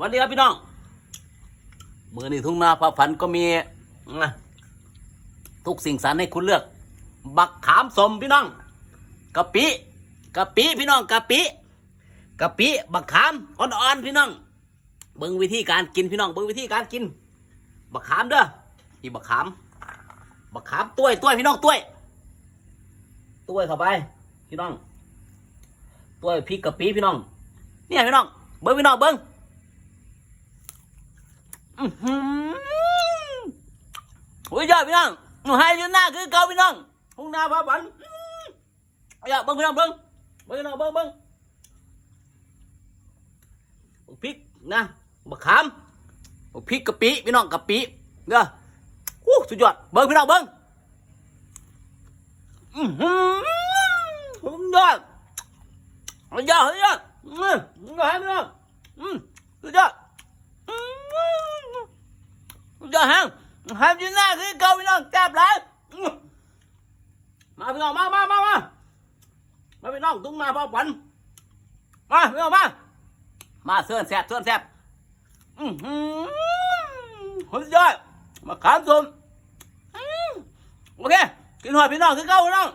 วัสดีครับพี่น้องมือนี่ทุ่งนาพระพันก็มีทุกสิ่งสารให้คุณเลือก บักขามสมพี่น้องกะปิกะปิพี่น้องกะปิกะปิบักขามอ่อนๆพี่น้องเบิ่งวิธีการกินพี่น้องเบิ่งวิธีการกิน บักขามเด้อนี่บักขาม บักขามต้วยต้วยพี่น้องต้วยต้วยเข้าไปพี่น้องต้วยพริกกะปิพี่น้องเนี่ยพี่น้องเบิ้งพี่น้องเบิ้ง อื้อหือโอ้ยยอดพี่น้องหนูให้ยืนหน้าคือเก่าพี่น้องทุ่งนาพาบันอื้ออย่าเบิ้งพี่น้องเบิ้งเบิ้งพี่น้องเบิ้งเบิ้งพริกนะบักขามพริกกะปิพี่น้องกะปิเด้ออู้สุดยอดเบิ้งพี่น้องเบิ้งอือหือสุดยอดยอดยอดอืมสุดยอพี่น้องอืมสุดยอดอืม สุดยอดฮะทำจีน่าคือเกาพี่น้องแซ่บหลายมาพี่น้องมามามามามาพี่น้องตุ้งมาพ่อปันมาพี่น้องมามาเสื้อแซ่บเสื้อแซ่บอืมหืมสุดยอดมาขามสมโอเคกินหอยพี่น้องคือเก่าพี่น้อง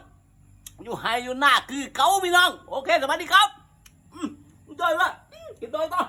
อยู่ไฮอยู่หน้าคือเก่าพี่น้องโอเคสวัสดีครับอืมกินด้วยวะอืมกินด้วต่อ